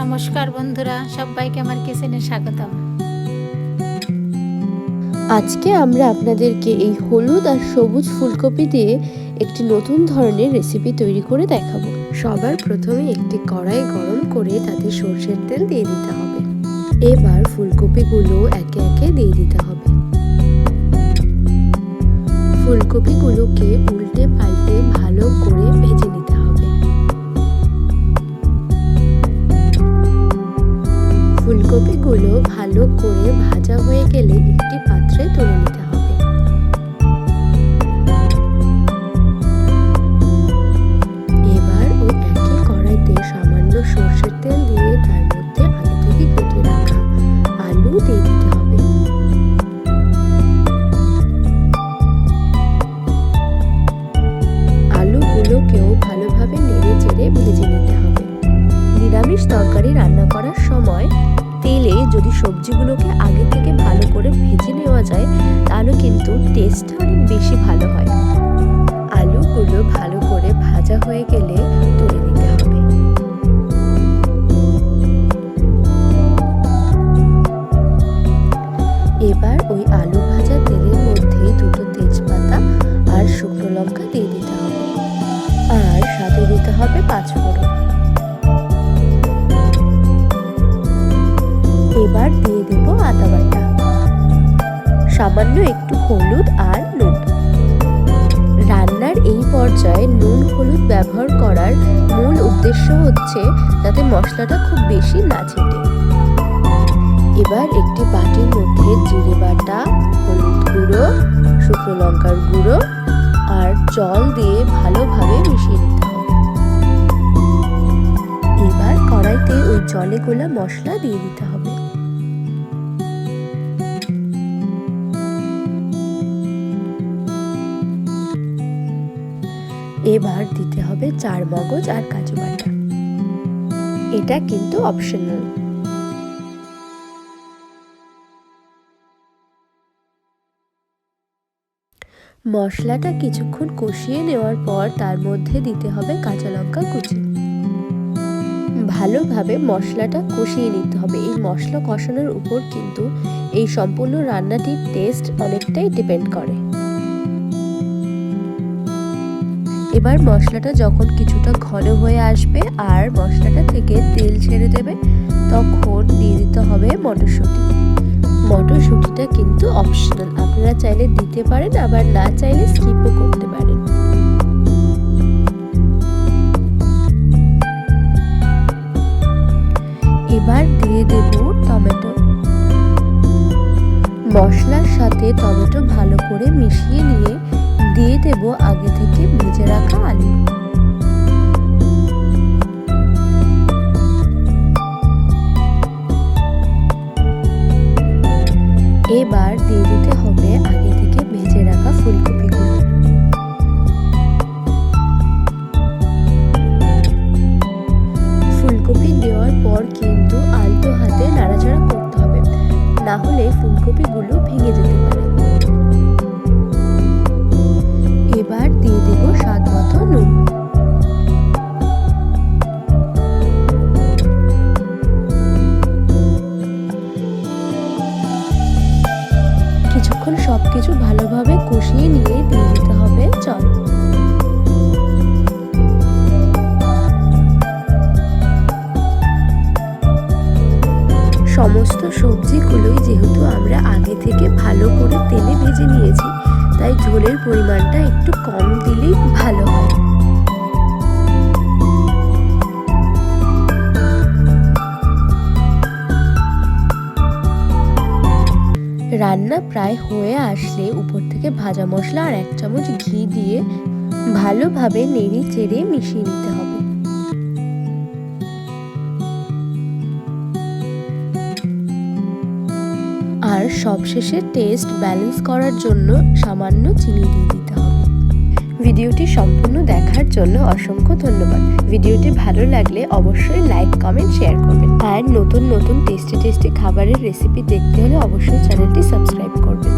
নমস্কার বন্ধুরা, সবাইকে আমার কিচেনে স্বাগতম। আজকে আমরা আপনাদেরকে এই হলুদ আর সবুজ ফুলকপি দিয়ে একটি নতুন ধরনের রেসিপি তৈরি করে দেখাবো। সবার প্রথমে একটি কড়াই গরম করে তাতে সর্ষের তেল দিয়ে দিতে হবে। এবার ফুলকপিগুলো একে একে দিয়ে দিতে হবে। ফুলকপিগুলোকে উল্টে পাল্টে ভালো করে ভেজে নিতে ফুলকপিগুলো ভালো করে ভাজা হয়ে গেলে একটি পাত্রে তুলে নিতে সবজিগুলোকে আগে থেকে ভালো করে ভেজে নেওয়া যায়, তাহলে কিন্তু টেস্টটা অনেক বেশি ভালো হয়। আলুগুলো ভালো করে ভাজা হয়ে গেলে এবার দিয়ে দেব আদা বাটা। সামান্য একটু হলুদ আর নুন। রান্নার এই পর্যায়ে নুন হলুদ ব্যবহার করার মূল উদ্দেশ্য হচ্ছে যাতে মশলাটা খুব বেশি না ছেটে এবার একটি বাটির মধ্যে জিরে বাটা, হলুদ গুঁড়ো, শুকনো লঙ্কার গুঁড়ো আর জল দিয়ে ভালোভাবে মিশিয়ে নিতে হবে। এবার কড়াইতে ওই জলে গোলা মশলা দিয়ে দিতে হবে। এবার দিতে হবে চার মগজ আর কাজু বাটা। এটা কিন্তু অপশনাল মশলাটা কিছুক্ষণ কষিয়ে নেওয়ার পর তার মধ্যে দিতে হবে কাঁচা লঙ্কা কুচি। ভালোভাবে মশলাটা কষিয়ে নিতে হবে। এই মশলা কষানোর উপর কিন্তু এই সম্পূর্ণ রান্নাটির টেস্ট অনেকটাই ডিপেন্ড করে। এবার মশলাটা যখন কিছুটা ঘন হয়ে আসবে আর মশলাটা থেকে তেল ছেড়ে দেবে, তখন দিয়ে দিতে হবে মটরশুঁটি। মটরশুঁটিটা কিন্তু অপশনাল আপনারা চাইলে দিতে পারেন, আবার না চাইলে স্কিপও করতে পারেন। এবার দিয়ে দেব টমেটো। মশলার সাথে টমেটো ভালো করে মিশিয়ে নিয়ে দিয়ে দেব আগে থেকে ভেজে রাখা আলু। এবার দিয়ে দিতে হবে আগে থেকে ভেজে রাখা ফুলকপিগুলো। ফুলকপি দেওয়ার পর কিন্তু আলতো হাতে নাড়াচাড়া করতে হবে। না হলে ফুলকপিগুলো ভেঙে যেতে পারে। কিছুক্ষণ সবকিছু ভালোভাবে কষিয়ে নিয়ে দিয়ে দিতে হবে, চল। সমস্ত সবজিগুলোই যেহেতু আমরা আগে থেকে ভালো করে তেলে ভেজে নিয়েছি, তাই ঝোলের পরিমাণটা একটু কম দিলেই ভালো হয়। রান্না প্রায় হয়ে আসলে উপর থেকে ভাজা মশলা আর এক চামচ ঘি দিয়ে ভালোভাবে নেড়ে চেড়ে মিশিয়ে নিতে হবে। আর সবশেষে টেস্ট ব্যালেন্স করার জন্য সামান্য চিনি দিয়ে দিতে হবে। ভিডিওটি সম্পূর্ণ দেখার জন্য অসংখ্য ধন্যবাদ। ভিডিওটি ভালো লাগলে অবশ্যই লাইক, কমেন্ট, শেয়ার করবেন। আর নতুন নতুন টেস্টি টেস্টি খাবারের রেসিপি দেখতে হলে অবশ্যই চ্যানেলটি সাবস্ক্রাইব করবেন।